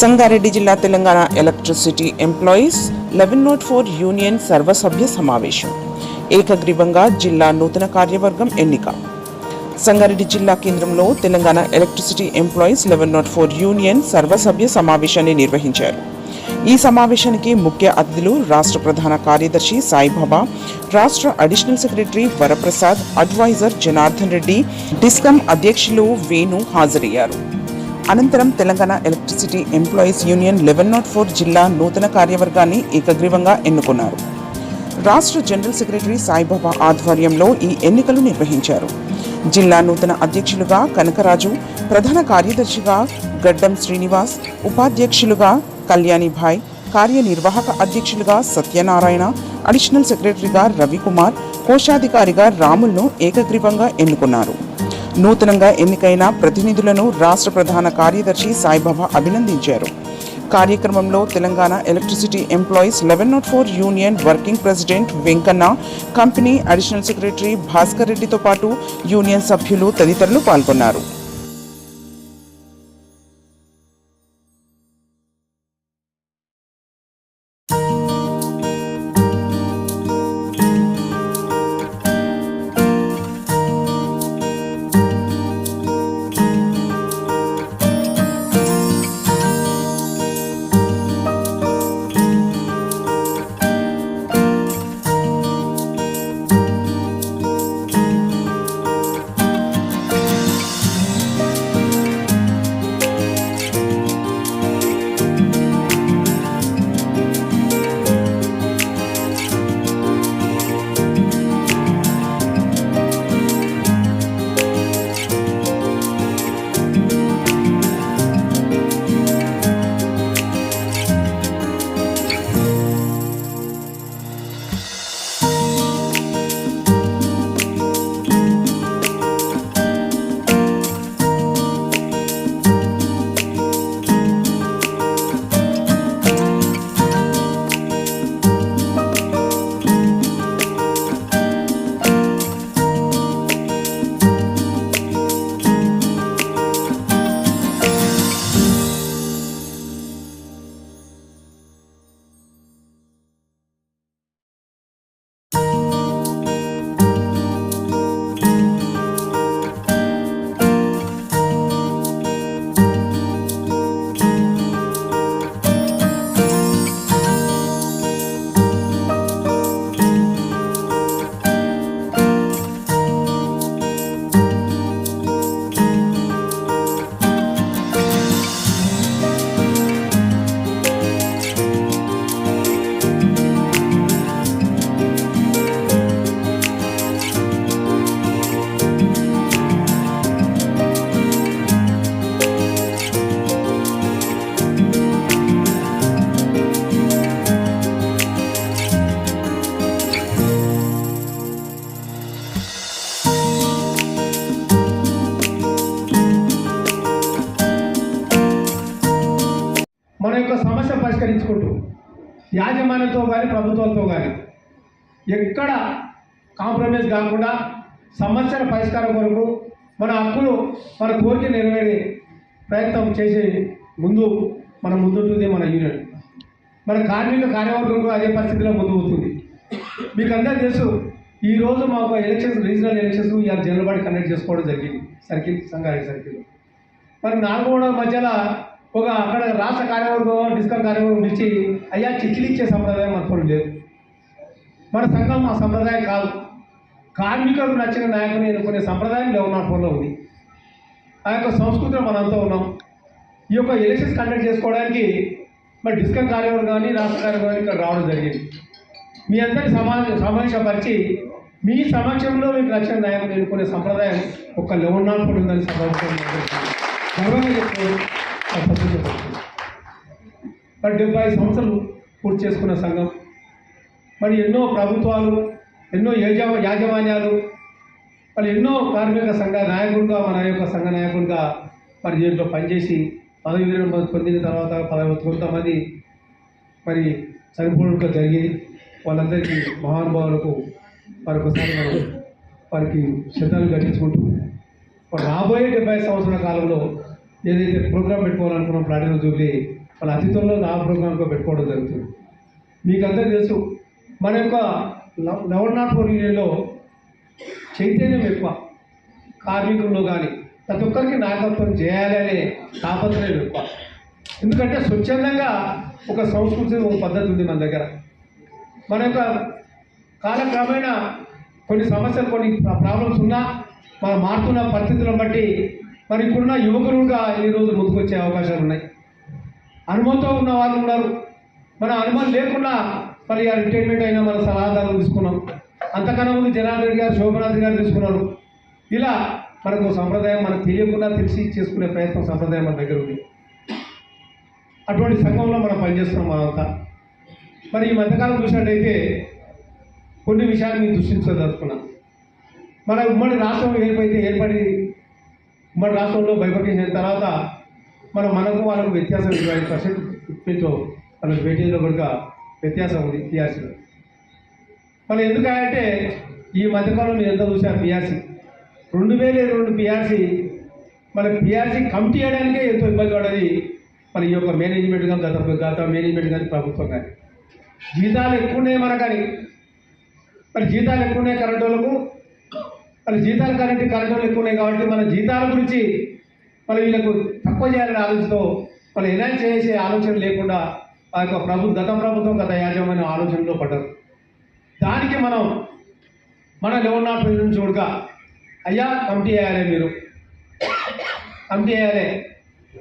సంగారెడ్డి జిల్లా Telangana electricity employees eleven naught four union సర్వసభ్య సమావేశం. ఏకగ్రీవంగా జిల్లా నూతన కార్యవర్గం ఎన్నిక. సంగారెడ్డి జిల్లా కేంద్రంలో Telangana electricity employees eleven naught four union సర్వసభ్య సమావేశాన్ని నిర్వహించారు. ఈ సమావేశానికి ముఖ్య అతిథులు రాష్ట్ర ప్రధాన కార్యదర్శి సాయిబాబా రాష్ట్ర additional secretary Varaprasad adviser Janardhan Reddy discom అధ్యక్షులు వేణు హాజరయ్యారు. అనంతరం Telangana electricity employees union eleven naught four జిల్లా నూతన కార్యవర్గాన్ని ఏకగ్రీవంగా ఎన్నుకున్నారు. రాష్ట్ర జనరల్ సెక్రటరీ సాయిబాబా ఆధ్వర్యంలో ఈ ఎన్నికలు నిర్వహించారు. జిల్లా నూతన అధ్యక్షులుగా కనకరాజు ప్రధాన కార్యదర్శిగా గడ్డం శ్రీనివాస్ ఉపాధ్యక్షులుగా కళ్యాణిభాయ్ కార్యనిర్వాహక అధ్యక్షులుగా సత్యనారాయణ అడిషనల్ సెక్రటరీగా రవికుమార్ కోశాధికారిగా రాములను ఏకగ్రీవంగా ఎన్నుకున్నారు. నూతనంగా ఎన్నికైన ప్రతినిధులను రాష్ట్ర ప్రధాన కార్యదర్శి సాయిబాబా అభినందించారు. కార్యక్రమంలో Telangana electricity employees eleven naught four union working president Venkanna company additional secretary Bhaskar రెడ్డితో పాటు యూనియన్ సభ్యులు తదితరులు పాల్గొన్నారు. యాజమాన్యంతో కానీ ప్రభుత్వంతో కానీ ఎక్కడ కాంప్రమైజ్ కాకుండా సమస్యల పరిష్కారం కొరకు మన హక్కులు మన కోరిక నెరవేరే ప్రయత్నం చేసే ముందు మన ముందుంటుంది మన యూనియన్. మన కార్మిక కార్యవర్గం కూడా అదే పరిస్థితిలో ముందు అవుతుంది మీకు అందరూ తెలుసు ఈరోజు మాకు ఎలక్షన్స్ రీజనల్ ఎలక్షన్స్ ఇవాళ జనరల్ బాడీ కండక్ట్ చేసుకోవడం జరిగింది సర్కిల్ సంగారెడ్డి సర్కిల్ మరి నాలుగోడ మధ్యలో ఒక అక్కడ రాష్ట్ర కార్యవర్గం డిస్కన్ కార్యవర్గం ఇచ్చి అయ్యా చిట్లు ఇచ్చే సంప్రదాయం మనకు లేదు. మన సంఘం ఆ సంప్రదాయం కాదు. కార్మికులకు నచ్చిన నాయకుని ఎన్నుకునే సంప్రదాయం లేవునాపూర్లో ఉంది. ఆ యొక్క సంస్కృతిలో మనంతా ఉన్నాం. ఈ యొక్క ఎలక్షన్స్ కండక్ట్ చేసుకోవడానికి మరి డిస్కన్ కార్యవర్గం కానీ రాష్ట్ర కార్యవర్గం ఇక్కడ రావడం జరిగింది. మీ అందరి సమా సమావేశపరిచి మీ సమక్షంలో మీకు నచ్చిన నాయకుని ఎన్నుకునే సంప్రదాయం ఒక లెవెన్నాల్పుడు ఉందని సమావేశం గర్వంగా చెప్తున్నాను. మరి డెబ్బై ఐదు సంవత్సరాలు పూర్తి చేసుకున్న సంఘం. మరి ఎన్నో ప్రభుత్వాలు ఎన్నో యాజ యాజమాన్యాలు మరి ఎన్నో కార్మిక సంఘ నాయకుడిగా మన యొక్క సంఘ నాయకుడిగా మరి దీంట్లో పనిచేసి పదవి విరమణ పొందిన తర్వాత పదవి కొంతమంది మరి చనిపోవడం జరిగి వాళ్ళందరికీ మహానుభావులకు మరొకసారి మనం వారికి శ్రద్ధలు ఘటించుకుంటూ రాబోయే డెబ్బై సంవత్సరాల కాలంలో ఏదైతే ప్రోగ్రాం పెట్టుకోవాలనుకున్నాం ప్లాటినం జూబ్లీ వాళ్ళ అతిథుల్లో ఆ ప్రోగ్రామ్గా పెట్టుకోవడం జరుగుతుంది. మీకు అందరూ తెలుసు మన యొక్క లవ్- లెవెన్ నాట్ ఫోర్ యూనియన్లో చైతన్యం ఎక్కువ. కార్మికుల్లో కానీ ప్రతి ఒక్కరికి నాయకత్వం చేయాలి అనే తాపత్రయం ఎక్కువ. ఎందుకంటే స్వచ్ఛందంగా ఒక సంస్కృతి ఒక పద్ధతి ఉంది మన దగ్గర. మన యొక్క కాలక్రమేణా కొన్ని సమస్యలు కొన్ని ప్రాబ్లమ్స్ ఉన్నా మనం మారుతున్న పరిస్థితులను బట్టి మరి ఇప్పుడున్న యువకులుగా ఈరోజు ముందుకొచ్చే అవకాశాలు ఉన్నాయి అనుభవంతో ఉన్న వాళ్ళు ఉన్నారు. మన అనుభవం లేకుండా మరి ఆ రిటైర్మెంట్ అయినా మన సలహాదారులు తీసుకున్నాం. అంతకన్నా ముందు జనార్దన్ రెడ్డి గారు శోభనాథ్ గారు తీసుకున్నారు. ఇలా మనకు సంప్రదాయం మనకు తెలియకుండా తెలిసి చేసుకునే ప్రయత్నం సంప్రదాయం మన దగ్గర ఉంది. అటువంటి సంఘంలో మనం పనిచేస్తున్నాం మనంతా మరి ఈ మధ్యకాలం చూసినట్టయితే కొన్ని విషయాలు మీరు దృష్టించదలుచుకున్నాం మన ఉమ్మడి రాష్ట్రం ఏర్పడితే ఏర్పడి మన రాష్ట్రంలో బైఫర్కేషన్ అయిన తర్వాత మనం మనకు వాళ్ళకు వ్యత్యాసం ఇరవై ఐదు పర్సెంట్ ఫిఫ్టీతో మన బేటీలో కూడా వ్యత్యాసం ఉంది పిఆర్సీలో మనం ఎందుకంటే ఈ మధ్యకాలంలో నేను ఎంత చూసాను పిఆర్సీ రెండు వేల ఇరవై రెండు పిఆర్సీ మన పిఆర్సీ కమిటీ చేయడానికే ఎంతో ఇబ్బంది పడేది మన ఈ యొక్క మేనేజ్మెంట్ కానీ గత గత మేనేజ్మెంట్ కానీ ప్రభుత్వం కానీ. జీతాలు ఎక్కువ ఉన్నాయి మన కానీ మరి జీతాలు ఎక్కువ ఉన్నాయి కరెంటు వాళ్ళకు మరి జీతాలు కరెంట్ కార్యక్రమాలు ఎక్కువ ఉన్నాయి కాబట్టి మన జీతాల గురించి మరి వీళ్ళకు తక్కువ చేయాలని ఆలోచనతో మనం ఎనాన్స్ చేసే ఆలోచన లేకుండా ఆ యొక్క ప్రభు గత ప్రభుత్వం గత యాజమాన్య ఆలోచనలో పడ్డారు. దానికి మనం మన లెవెన్ నాట్ ఫైవ్ నుంచి అయ్యా కమిటీ వేయాలి మీరు. కమిటీ వేయాలి.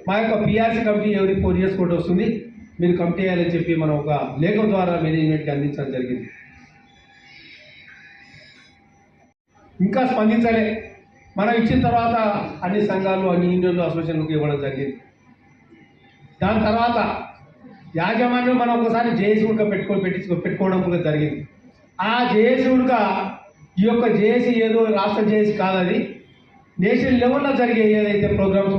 మా యొక్క పిఆర్సీ కమిటీ ఎవరి ఫోర్ ఇయర్స్ కూడా వస్తుంది మీరు కమిటీ వేయాలని చెప్పి మనం ఒక లేఖ ద్వారా మేనేజ్మెంట్కి అందించడం జరిగింది. ఇంకా స్పందించలే. మనం ఇచ్చిన తర్వాత అన్ని సంఘాలు అన్ని యూనియన్లు అసోసియేషన్లకు ఇవ్వడం జరిగింది. దాని తర్వాత యాజమాన్యం మనం ఒకసారి జేఏసీ ఉడక పెట్టుకో పెట్టి పెట్టుకోవడం కూడా జరిగింది. ఆ జేఏసీ ఉడక ఈ యొక్క జేఏసీ ఏదో రాష్ట్ర జేఏసీ కాదది నేషనల్ లెవెల్లో జరిగే ఏదైతే ప్రోగ్రామ్స్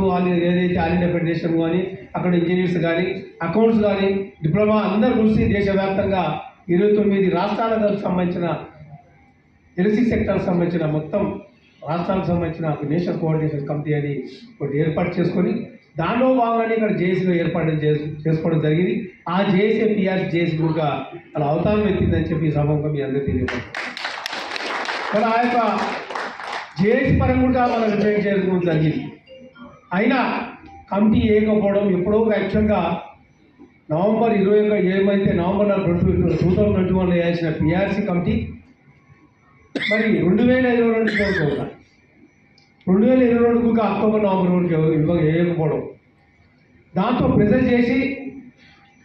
ఏదైతే ఆల్ ఇండియా ఫెడరేషన్ కానీ అక్కడ ఇంజనీర్స్ కానీ అకౌంట్స్ కానీ డిప్లొమా అందరు కలిసి దేశవ్యాప్తంగా ఇరవై తొమ్మిది రాష్ట్రాలకు సంబంధించిన ఎలక్ట్రిక్ సెక్టార్కి సంబంధించిన మొత్తం రాష్ట్రాలకు సంబంధించిన ఒక నేషనల్ కోఆర్డినేషన్ కమిటీ అని ఒకటి ఏర్పాటు చేసుకొని దానిలో భాగంగానే ఇక్కడ జేఏసీలో ఏర్పాటు చేసు చేసుకోవడం జరిగింది. ఆ జేఏసీ పిఆర్ జేఏసీ కూడా అలా అవతారం ఎత్తిందని చెప్పి ఈ సభంగా మీ అందరికీ తెలియపడుతుంది మరి ఆ యొక్క జేఏసీ పరంగా కూడా మనం రిప్రజెంట్ చేసుకోవడం జరిగింది. అయినా కమిటీ వేయకపోవడం ఎప్పుడో యాక్చువల్గా నవంబర్ ఇరవై ఏమైతే November twenty two thousand twenty వన్లో వేయాల్సిన పిఆర్సీ కమిటీ మరి రెండు వేల ఇరవై రెండు చదువుకోవాలి? రెండు వేల ఇరవై రెండుకు అక్టోబర్ నవంబర్ వరకు ఇవ్వ వేయకపోవడం దాంతో ప్రెజర్ చేసి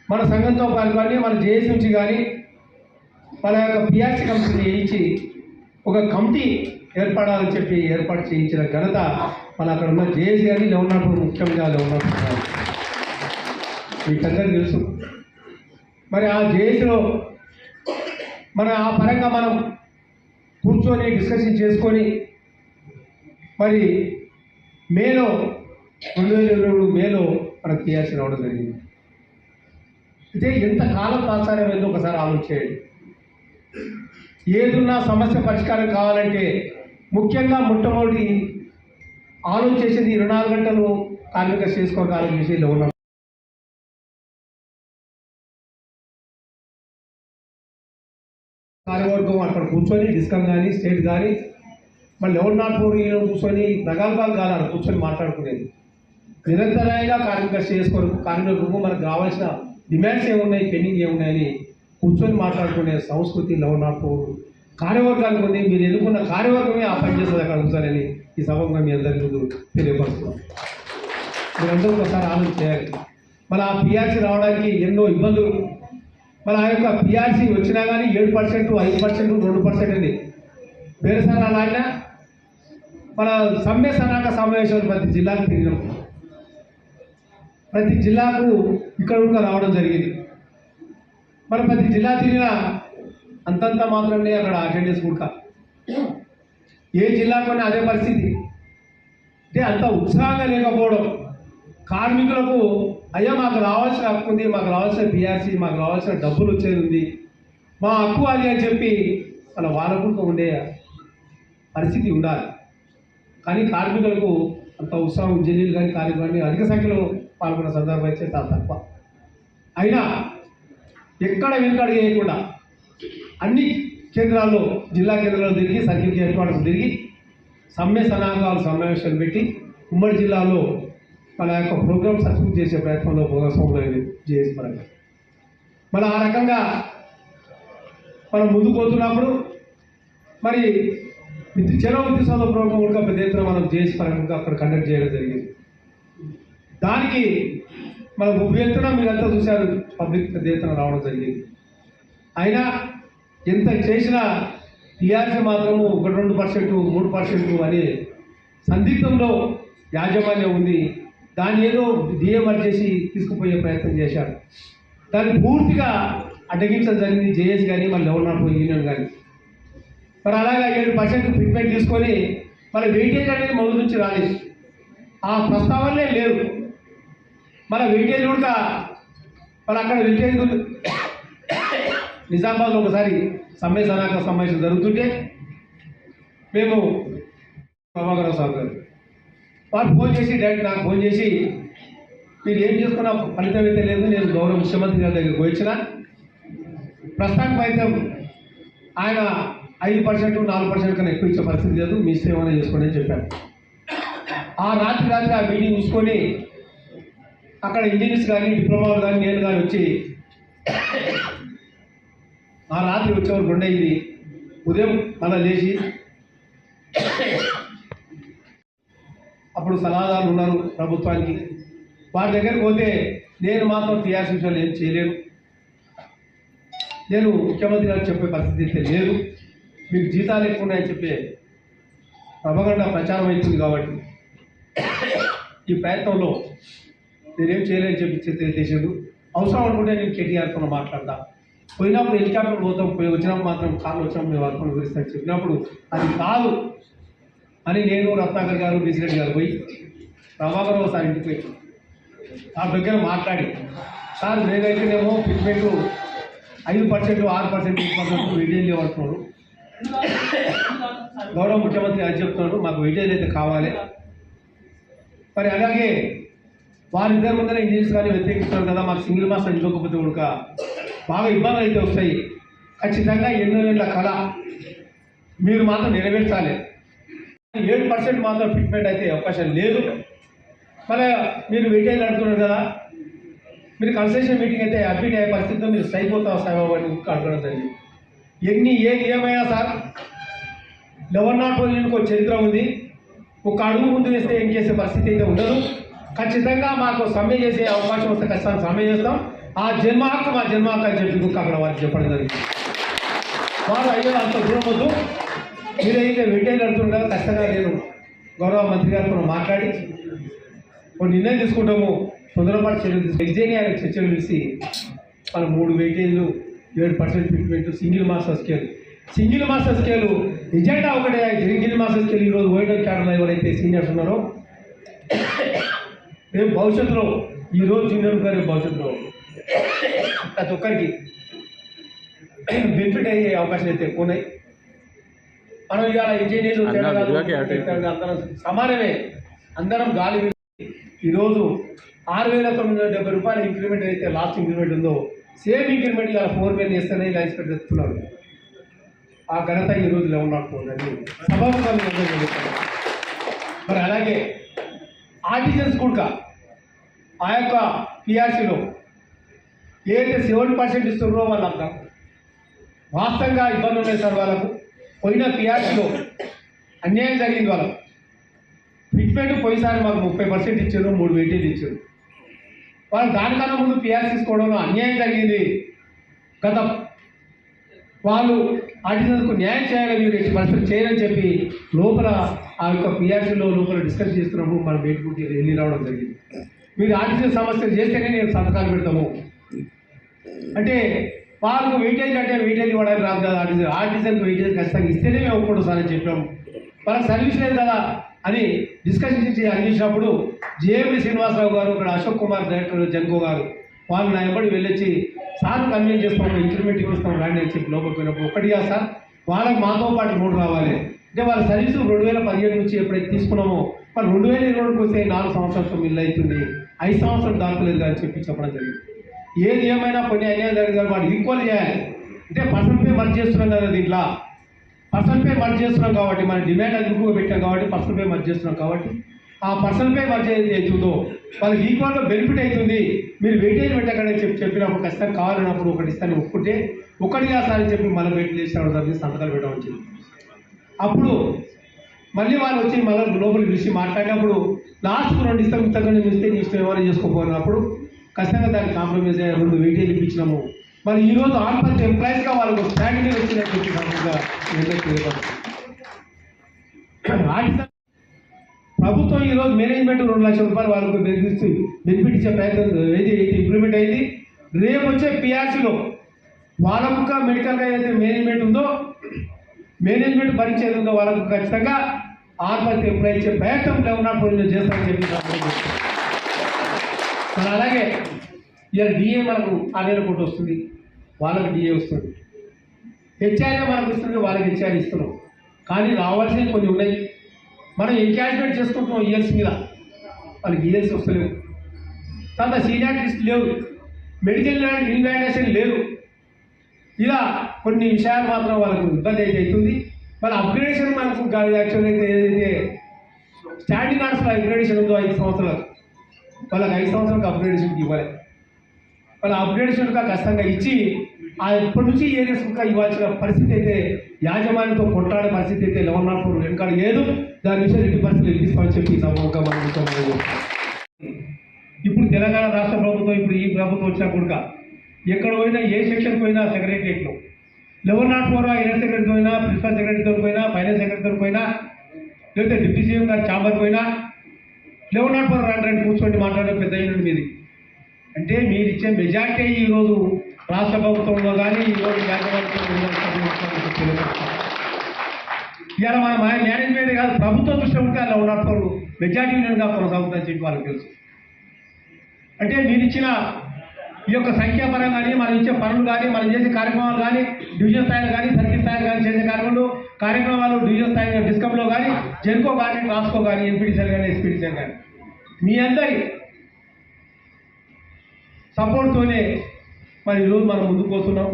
మన సంఘంతో పాటు మన జేఏసీ నుంచి కానీ మన యొక్క పిఆర్సీ కమిటీని చేయించి ఒక కమిటీ ఏర్పడాలని చెప్పి ఏర్పాటు చేయించిన ఘనత మన అక్కడ ఉన్న జేఏసీ కానీ లేవున్నప్పుడు ముఖ్యంగా లేవున్నప్పుడు మీకందరికీ తెలుసు. మరి ఆ జేఏసీలో మన ఆ పరంగా మనం కూర్చొని డిస్కషన్ చేసుకొని మరి మేలో రెండు వేల ఇరవై మూడు మేలో మనకు తీయాల్సి రావడం జరిగింది. అయితే ఎంత కాలం ఒకసారి ఆలోచించేయండి. ఏదున్నా సమస్య పరిష్కారం కావాలంటే ముఖ్యంగా మొట్టమొదటి ఆలోచించేది ఇరవై నాలుగు గంటలు కార్మిక చేసుకోవడం విషయంలో ఉన్నాం అక్కడ కూర్చొని డిస్కమ్ కానీ స్టేట్ కానీ మళ్ళీ ఎవరు నాట్ ఫోర్ కూర్చొని ప్రగల్భాలు కాదు కూర్చొని మాట్లాడుకునేది. నిరంతరాయంగా కార్మిక స్టేజ్ కొరకు కార్మికులకు మనకు కావాల్సిన డిమాండ్స్ ఏమున్నాయి పెండింగ్ ఏమున్నాయని కూర్చొని మాట్లాడుకునే సంస్కృతి లెవెన్ నాట్ ఫోర్ కార్యవర్గానికి ఉంది. మీరు ఎదుర్కొన్న కార్యవర్గమే ఆ పని అక్కడ కూర్చొని ఈ సభంగా మీ అందరి ముందు తెలియపరుస్తున్నాం. మీరందరూ ఒకసారి ఆలోచన చేయాలి. మన ఆ పిఆర్సీ రావడానికి ఎన్నో ఇబ్బందులు మన ఆ యొక్క పిఆర్సీ వచ్చినా కానీ ఏడు పర్సెంట్ ఐదు పర్సెంట్ రెండు పర్సెంట్ అని వేరే సన్నాలు ఆడినా మన సమ్మె సన్నాహక సమావేశాలు ప్రతి జిల్లాకు తిరిగినాం. ప్రతి జిల్లాకు ఇక్కడ కూడా రావడం జరిగింది. మరి ప్రతి జిల్లా తిరిగినా అంతంత మాత్రమే అక్కడ అటెండెన్స్ కూడా ఏ జిల్లాకు అదే పరిస్థితి. అంటే అంత ఉత్సాహంగా లేకపోవడం. కార్మికులకు అయ్యా మాకు రావాల్సిన హక్కు ఉంది మాకు రావాల్సిన బీఆర్సీ మాకు రావాల్సిన డబ్బులు వచ్చేది ఉంది. మా హక్కు అది అని చెప్పి మన వారకుండా ఉండే పరిస్థితి ఉండాలి. కానీ కార్మికులకు అంత ఉత్సాహం ఇంజనీర్లు కానీ కార్మికులు కానీ అధిక సంఖ్యలో పాల్గొన్న సందర్భం అయితే చాలా తక్కువ. అయినా ఎక్కడ వెనుకడు చేయకుండా అన్ని కేంద్రాల్లో జిల్లా కేంద్రాల్లో తిరిగి సర్కిల్ ఏర్పాటు తిరిగి సమ్మె సన్నాహాలు సమావేశాలు పెట్టి ఉమ్మడి జిల్లాలో మన యొక్క ప్రోగ్రామ్ సక్సెస్ చేసే ప్రయత్నంలో భాగస్వాములు జేఎస్ పరంగా. మన ఆ రకంగా మనం ముందుకు పోతున్నప్పుడు మరి విద్య చెరవ ప్రోగ్రాం కూడా పెద్ద ఎత్తున మనం జేఎస్ పరంగా అక్కడ కండక్ట్ చేయడం జరిగింది. దానికి మన ఉభయ ఎత్తున మీరంతా చూశారు పబ్లిక్ పెద్ద ఎత్తున రావడం జరిగింది. అయినా ఎంత చేసినా టీఆర్సీ మాత్రము ఒకటి రెండు పర్సెంట్ మూడు పర్సెంట్ అనే సందిగ్ధంలో యాజమాన్యం ఉంది. దాన్ని ఏదో డిఎంఆర్ చేసి తీసుకుపోయే ప్రయత్నం చేశారు దాన్ని పూర్తిగా అడ్డగించడం జరిగింది జేఎస్ కానీ మన లెవెల్ నాట్ యూనియన్ కానీ మరి అలాగే ఏడు పర్సెంట్ ఫిట్మెంట్ తీసుకొని మన వెయిటేజ్ అనేది మొదటి నుంచి రాలేదు. ఆ ప్రస్తావనలే లేవు. మన వెయిటేజ్ కూడా మన అక్కడ వెయిటేజ్ నిజామాబాద్లో ఒకసారి సమ్మె సనాక సమావేశం జరుగుతుంటే మేము ప్రభాకర్ సార్ గారు వారు ఫోన్ చేసి డైరెక్ట్ నాకు ఫోన్ చేసి మీరు ఏం చేసుకున్న ఫలితం అయితే లేదు. నేను గౌరవ ముఖ్యమంత్రి గారి దగ్గరికి వచ్చిన ప్రస్తుతానికి అయితే ఆయన ఐదు పర్సెంట్ నాలుగు పర్సెంట్ కన్నా ఎక్కువ ఇచ్చే పరిస్థితి లేదు. మీ సేవన ఏమైనా చేసుకోండి అని చెప్పాను ఆ రాత్రి రాత్రి ఆ మీటింగ్ చూసుకొని అక్కడ ఇంజనీర్స్ కానీ డిప్లొమాలు కానీ నేను కానీ వచ్చి ఆ రాత్రి వచ్చేవారు రెండు ఉదయం మళ్ళీ లేచి అప్పుడు సలహాదారులు ఉన్నారు ప్రభుత్వానికి. వారి దగ్గరికి పోతే నేను మాత్రం తీయాల్సిన విషయాలు ఏం చేయలేను. నేను ముఖ్యమంత్రి గారు చెప్పే పరిస్థితి అయితే లేదు. మీకు జీతాలు ఎక్కువ ఉన్నాయని చెప్పే ప్రభగండ ప్రచారం అవుతుంది కాబట్టి ఈ ప్రయత్నంలో నేనేం చేయలేని చెప్పి చెప్పి అవసరం అనుకుంటే నేను కేటీఆర్తో మాట్లాడతా. పోయినప్పుడు హెలికాప్టర్ పోతాం పోయి వచ్చినప్పుడు మాత్రం కాళ్ళు వచ్చినప్పుడు మేము వర్క్ వివరిస్తాను చెప్పినప్పుడు అది కాదు. అని నేను రత్నాకర్ గారు బిసిరెడ్డి గారు పోయి ప్రభాకర్ సార్ ఇంటికి పోయి ఆ దగ్గర మాట్లాడి సార్ నేనైతేనేమో ఫిట్మెంట్ ఐదు పర్సెంట్ ఆరు పర్సెంట్ ఐదు పర్సెంట్ వెయిటేజ్ లేవంటున్నారు. గౌరవ ముఖ్యమంత్రి అది చెప్తున్నాడు మాకు వెయిటేజ్ అయితే కావాలి. మరి అలాగే వారిద్దరి ముందర ఇంజనీర్స్ కానీ వ్యతిరేకిస్తున్నారు కదా మాకు సింగిల్ మాస్టర్ ఇవ్వకపోతే ఉడక బాగా ఇబ్బందులు అయితే వస్తాయి. ఖచ్చితంగా ఎన్నో ఏళ్ళ కళ మీరు మాత్రం నెరవేర్చాలి. ఏడు పర్సెంట్ మాత్రం ఫిట్మెంట్ అయితే అవకాశం లేదు. మరి మీరు వెయిటేజ్ అడుగుతున్నారు కదా మీరు కన్సెషన్ మీటింగ్ అయితే అడ్మిట్ అయ్యే పరిస్థితిలో మీరు సరిపోతావు సాయిబాబు అని అడగడం జరిగింది. ఎన్ని ఏది ఏమైనా సార్ లెవెన్ నాట్ వన్ ఒక చరిత్ర ఉంది. ఒక అడుగు ముందు వేస్తే ఏం చేసే పరిస్థితి అయితే ఉండదు. ఖచ్చితంగా మాకు సమ్మె చేసే అవకాశం వస్తే ఖచ్చితంగా సమ్మె చేస్తాం. ఆ జన్మ హక్కు మా జన్మ హక్కు అని చెప్పి అక్కడ వారికి చెప్పడం జరిగింది. వారు అయ్యో అంత దూరం వద్దు. మీరైతే వెయిటేజ్ అడుగుతున్నారు కదా నేను గౌరవ మంత్రి గారితో మాట్లాడి కొన్ని నిర్ణయం తీసుకుంటాము. తొందరపాటు చర్యలు తీసుకుంటాం ఎగ్జైన్ ఆయన చర్చలు పిలిచి మన మూడు వెయిటేజ్లు ఏడు percent fitment single master scale. Single master scale agenda ఒకటే సింగిల్ మాస్టర్ స్కేల్ ఈరోజు ఓయడం క్యాడర్లో ఎవరైతే సీనియర్స్ ఉన్నారో రేపు భవిష్యత్తులో ఈరోజు జూనియర్ గారు భవిష్యత్తులో ప్రతి ఒక్కరికి బెనిఫిట్ అయ్యే అవకాశాలు అయితే ఎక్కువ ఉన్నాయి. మనం ఇవాళ ఇంజనీర్లు సమానమే. అందరం గాలి ఈరోజు ఆరు వేల తొమ్మిది వందల డెబ్బై రూపాయల ఇంక్రిమెంట్ అయితే లాస్ట్ ఇంక్రిమెంట్ ఉందో సేమ్ ఇంక్రిమెంట్ ఇలా ఫోర్ వేలు చేస్తేనే ఇలా ఎక్స్పెక్ట్ చేస్తున్నారు ఆ ఘనత ఈ రోజు చెప్తాను. మరి అలాగే ఆర్టిజన్స్ కూడా ఆ యొక్క పిఆర్సీలో ఏదైతే సెవెన్ పర్సెంట్ ఇస్తున్నారో వాళ్ళంతా వాస్తవంగా ఇబ్బందులు ఉన్నాయి సార్ వాళ్ళకు. పోయిన పిఆర్సీలో అన్యాయం జరిగింది వాళ్ళకు. ట్రీట్మెంట్ పోయినసారి మాకు ముప్పై పర్సెంట్ ఇచ్చారు మూడు వెయిటేజ్ ఇచ్చారు. వాళ్ళు దానికన్నా ముందు పిఆర్సీ తీసుకోవడంలో అన్యాయం జరిగింది. గత వాళ్ళు ఆర్టిజన్స్కు న్యాయం చేయాలని మీరు ఎట్టి పరిస్థితి చేయరని చెప్పి లోపల ఆ యొక్క పిఆర్సీలో లోపల డిస్కస్ చేస్తున్నప్పుడు మనం బయటకు వెళ్ళి రావడం జరిగింది. మీరు ఆర్టిజన్ సమస్యలు చేస్తేనే నేను సంతకాలు పెడతాము. అంటే వాళ్ళకు వెయిటేజ్ అంటే వెయిటేజ్ ఇవ్వడానికి రాదు కదా. ఆర్టిజన్ ఆర్టిజన్కి వెయిటేజ్ ఖచ్చితంగా ఇస్తేనే మేము ఒప్పుడు సార్ అని చెప్పాము. వాళ్ళకి సర్వీస్ లేదు కదా అని డిస్కషన్ చేసి అందించినప్పుడు జేఎండి శ్రీనివాసరావు గారు ఇక్కడ అశోక్ కుమార్ డైరెక్టర్ జన్కో గారు వాళ్ళు నా ఎంబడి వెళ్ళొచ్చి సార్ కన్వీన్ చేస్తాము ఇంక్రిమెంట్ ఇస్తాం రాండి అని చెప్పి లోపలికి పోయినప్పుడు ఒకటిగా సార్ వాళ్ళకి మాతో పాటు మూడు రావాలి. అంటే వాళ్ళ సర్వీసు రెండు వేల పదిహేడు నుంచి ఎప్పుడైతే తీసుకున్నామో వాళ్ళు రెండు వేల ఇరవై వస్తే నాలుగు సంవత్సరాలతో మిల్ అవుతుంది ఐదు సంవత్సరాలు దాటలేదు అని చెప్పి చెప్పడం జరిగింది. ఏది ఏమైనా కొన్ని అన్యాయం జరిగింది వాడు ఈక్వల్ చేయాలి అంటే పర్సన్ పే మర్జ్ చేస్తున్నాం కదా దీంట్లో. పర్సన్ పే మర్జ్ చేస్తున్నాం కాబట్టి మన డిమాండ్ అది పెట్టాం కాబట్టి పర్సన్ పే మర్జ్ చేస్తున్నాం కాబట్టి ఆ పర్సన్ పే మర్జ్ ఏది అవుతుందో వాళ్ళకి ఈక్వల్గా బెనిఫిట్ అవుతుంది. మీరు వెయిటేజ్ పెట్టకండి చెప్పి చెప్పినప్పుడు ఖచ్చితంగా కావాలన్నప్పుడు ఒకటి ఇస్తాను ఒప్పుకుంటే ఒకటిగా సారి చెప్పి మళ్ళీ వెయిట్ చేసి జరిగింది సంతకాలు పెట్టడం వచ్చింది. అప్పుడు మళ్ళీ వాళ్ళు వచ్చి మళ్ళీ లోపలికి పిలిచి మాట్లాడినప్పుడు లాస్ట్కు రెండు ఇస్తాం ఇంతకంటే ఇస్తే నీ ఇష్టం ఏమైనా చేసుకోపోయినప్పుడు ఖచ్చితంగా దాన్ని కాంప్రమైజ్ అయ్యే రెండు వెయిటేజ్ ఇప్పించినాము మరి ఈ రోజు ఆన్పర్తి ఎంప్లాయీస్గా వాళ్ళకు స్టాండింగ్ వచ్చినటువంటి చెప్పి నిర్ణయం తెలియపరుస్తున్నాను. ప్రభుత్వం ఈరోజు మేనేజ్మెంట్ రెండు లక్షల రూపాయలు వాళ్ళకు బెనిఫిట్స్ బెనిఫిట్ ఇచ్చే ప్రయత్నం ఏది ఇంప్లిమెంట్ అయింది రేపు వచ్చే పిఆర్సీలో వాళ్ళకు మెడికల్గా ఏదైతే మేనేజ్మెంట్ ఉందో మేనేజ్మెంట్ భరించేది ఉందో వాళ్ళకు ఖచ్చితంగా ఆత్మహత్య ఎంప్లాయ్ ఇచ్చే ప్రయత్నం లేకుండా పోయి చేస్తామని చెప్పి మరి అలాగే ఇలా డిఏ మనకు ఆరేళ్ళ కోటి వస్తుంది. వాళ్ళకి డిఏ వస్తుంది. హెచ్ఆర్ఏ మనకు ఇస్తుంది వాళ్ళకి హెచ్ఆర్ ఇస్తున్నాం. కానీ రావాల్సినవి కొన్ని ఉన్నాయి. మనం ఎంకాష్మెంట్ చేసుకుంటున్నాం ఇయర్స్ మీద. వాళ్ళకి ఇయర్స్ వస్తలేవు తర్వాత సీనియారిటీస్ లేవు. మెడికల్ ఇన్వాలిడేషన్ లేదు. ఇలా కొన్ని విషయాలు మాత్రం వాళ్ళకు ఇబ్బంది అయితే అవుతుంది. వాళ్ళ అప్గ్రేడేషన్ మనకు యాక్చువల్ అయితే ఏదైతే స్టాండింగ్ ఆర్ట్స్లో అప్గ్రేడేషన్ ఉందో ఐదు సంవత్సరాలు. వాళ్ళకి ఐదు సంవత్సరాలకు అప్గ్రేడేషన్కి ఇవ్వాలి. వాళ్ళ అప్గ్రేడేషన్గా కష్టంగా ఇచ్చి ఆ ఇప్పటి నుంచి ఏరియాస్ ఇంకా ఇవ్వాల్సిన పరిస్థితి అయితే యాజమాన్యంతో కొట్లాడే పరిస్థితి అయితే లెవెన్ నాట్ ఫోర్ వెనకాల లేదు. దాని విషయం ఎట్టి పరిస్థితులు ఇప్పిస్తామని చెప్పి సమూహంగా మనం ఇప్పుడు తెలంగాణ రాష్ట్ర ప్రభుత్వం ఇప్పుడు ఈ ప్రభుత్వం వచ్చినా కూడా ఎక్కడ పోయినా ఏ సెక్షన్కి పోయినా సెక్రటరియట్లో eleven naught four year secretary పోయినా ప్రిన్సిపల్ సెక్రటరీతో పోయినా ఫైనాన్స్ సెక్రటరీతో పోయినా లేకపోతే డిప్యూటీ సీఎం గారి ఛాంబర్ పోయినా లెవెన్ నాట్ ఫోర్ రండి రండి కూర్చోండి మాట్లాడే పెద్ద యూనిట్ మీది. అంటే మీరు ఇచ్చే మెజార్టీ ఈరోజు రాష్ట్ర ప్రభుత్వంలో కానీ ఈరోజు ఇవాళ మన మా మేనేజ్మెంట్ కాదు ప్రభుత్వ దృష్టి ఉంటే అలా ఉన్నప్పుడు మెజార్టీ యూనియన్గా కొనసాగుతుందని చెప్పి వాళ్ళకి తెలుసు. అంటే మీరు ఇచ్చిన ఈ యొక్క సంఖ్యాపరం కానీ మనం ఇచ్చే పనులు కానీ మనం చేసే కార్యక్రమాలు కానీ డివిజన్ స్థాయిలు కానీ సర్కిల్ కార్యక్రమాలు డివిజన్ స్థాయిలో డిస్కంలో కానీ జెన్కో కానీ ట్రాన్స్కో కానీ ఎంపీడీసీఎల్ కానీ ఎస్పీడీసీఎల్ కానీ మీ అందరి సపోర్ట్తోనే మరి ఈరోజు మనం ముందుకు పోతున్నాం.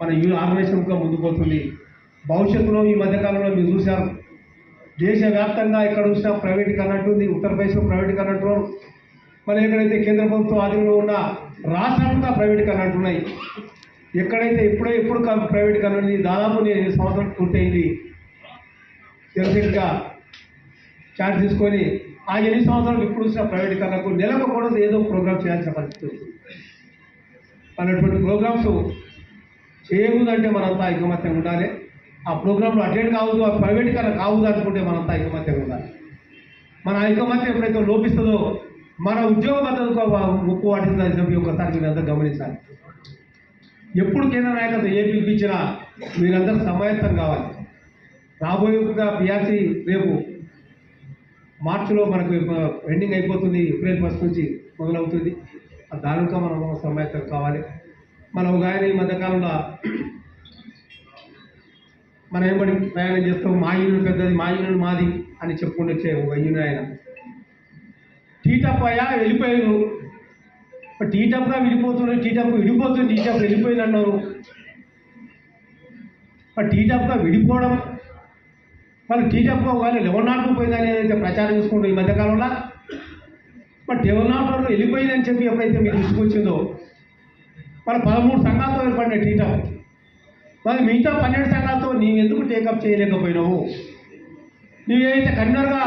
మన యూ ఆర్గనైజేషన్ కూడా ముందుకు పోతుంది. భవిష్యత్తులో ఈ మధ్యకాలంలో మీరు చూశారు. దేశవ్యాప్తంగా ఎక్కడ చూసినా ప్రైవేటీకరణ అంటుంది ఉత్తరప్రదేశ్లో ప్రైవేటీకరణ అంటున్నారు మరి ఎక్కడైతే కేంద్ర ప్రభుత్వం ఆధీనంలో ఉన్న రాష్ట్రాలంతా ప్రైవేటీకరణ అంటున్నాయి ఎక్కడైతే ఎప్పుడో ఎప్పుడు ప్రైవేట్ ప్రైవేటీకరణ ఉంది దాదాపు నేను సంవత్సరం పూర్తయింది. తెలిసిగా చార్జ్ తీసుకొని ఆ ఎన్ని సంవత్సరాలు ఇప్పుడు చూసిన ప్రైవేటీకరణకు నెలకు కూడా ఏదో ప్రోగ్రామ్ చేయాల్సిన పరిస్థితి వస్తుంది అన్నటువంటి ప్రోగ్రామ్స్ చేయకూడదంటే మనంతా ఐకమత్యంగా ఉండాలి. ఆ ప్రోగ్రాంలో అటెండ్ కావద్దు ఆ ప్రైవేటీకరణ కావద్దు అనుకుంటే మనంతా ఐకమత్యంగా ఉండాలి. మన ఐకమత్యం ఎప్పుడైతే లోపిస్తుందో మన ఉద్యోగ భద్రతకు ముప్పు వాటిందని చెప్పి ఒకసారి మీరందరూ గమనించాలి. ఎప్పుడు కేంద్ర నాయకత్వం ఏ పిలిపించినా మీరందరూ సమాయత్తం కావాలి. రాబోయే పిఆర్సీ రేపు మార్చిలో మనకు ఎండింగ్ అయిపోతుంది ఏప్రిల్ ఫస్ట్ నుంచి మొదలవుతుంది. దానితో మనం సమాయత్తం కావాలి. మనం ఒక ఆయన ఈ మధ్యకాలంలో మనం ఏమని ప్రయాణం చేస్తాం? మా యూనియన్ పెద్దది మా యూనియన్ మాది అని చెప్పుకుంటూ వచ్చే ఒక యూనియన్ ఆయన. టీటప్ అయ్యా వెళ్ళిపోయారు టీటప్గా విడిపోతున్నారు టీటప్ విడిపోతుంది టీటప్ వెళ్ళిపోయింది అన్నారు. టీటప్గా విడిపోవడం మరి టీటప్గా కానీ లెవెన్ నాట్ పోయిందని ఏదైతే ప్రచారం చేసుకుంటూ ఈ మధ్యకాలంలో మరి లెవెన్ నాట్ వెళ్ళిపోయిందని చెప్పి ఎప్పుడైతే మీకు తీసుకొచ్చిందో మరి పదమూడు సంఘాలతో ఏర్పడిన టీటప్ మరి మిగతా పన్నెండు సంఘాలతో నీవు ఎందుకు టేకప్ చేయలేకపోయినావు? నీవేదైతే కన్వీనర్గా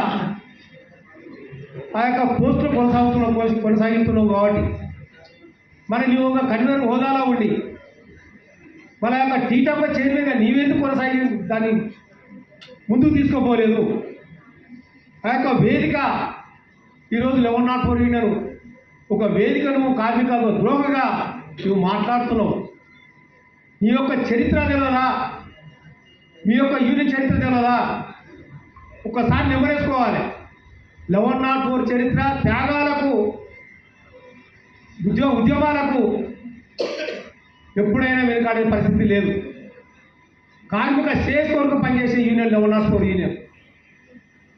ఆ యొక్క పోస్టులు కొనసాగుతున్నావు కొనసాగిస్తున్నావు కాబట్టి మరి నువ్వు ఒక కన్వీనర్ హోదాలో ఉండి మన యొక్క టీటప్ చైర్మన్గా నీవెందుకు కొనసాగి దాన్ని ముందుకు తీసుకోపోలేదు ఆ యొక్క వేదిక ఈరోజు లెవెన్ నాట్ ఫోర్ యూనియన్ ఒక వేదికను కార్మికులకు ద్రోహగా నువ్వు మాట్లాడుతున్నావు. నీ యొక్క చరిత్ర తెలియదా మీ యొక్క యూనియన్ చరిత్ర తెలియదా ఒకసారి నెమరేసుకోవాలి. లెవెన్ నాట్ ఫోర్ చరిత్ర త్యాగాలకు ఉద్యోగ ఉద్యమాలకు ఎప్పుడైనా వెనుకాడే పరిస్థితి లేదు. కార్మిక శ్రేయస్ కొరకు పనిచేసే union eleven nought four union.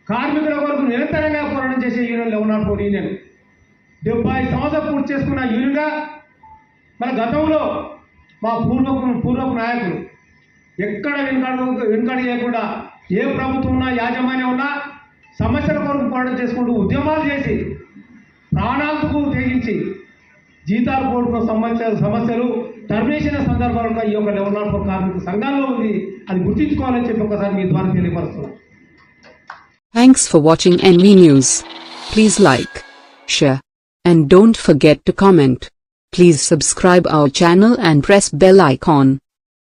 కార్మికుల కొరకు నిరంతరంగా పోరాటం చేసే union eleven nought four union. డెబ్బై సంవత్సరం పూర్తి చేసుకున్న యూనియన్గా మన గతంలో మా పూర్వపు పూర్వపు నాయకులు ఎక్కడ వెనుకడు వెనుకడు చేయకుండా ఏ ప్రభుత్వం ఉన్నా యాజమాన్యం ఉన్నా సమస్యల కొరకు పోరాటం చేసుకుంటూ ఉద్యమాలు చేసి ప్రాణాలకు తెగించి జీతాలు కోరుకున్న సమస్య సమస్యలు టర్మినేషన్ సందర్భంలో ఈ యొక్క లెవెల్ నాట్ ఫోర్ కార్మిక సంఘాల్లో ఉంది అది గుర్తించుకోవాలని చెప్పి ఒకసారి మీ ద్వారా తెలియపరుస్తున్నాను Thanks for watching NV News. Please like, share, and don't forget to comment. Please subscribe our channel and press bell icon.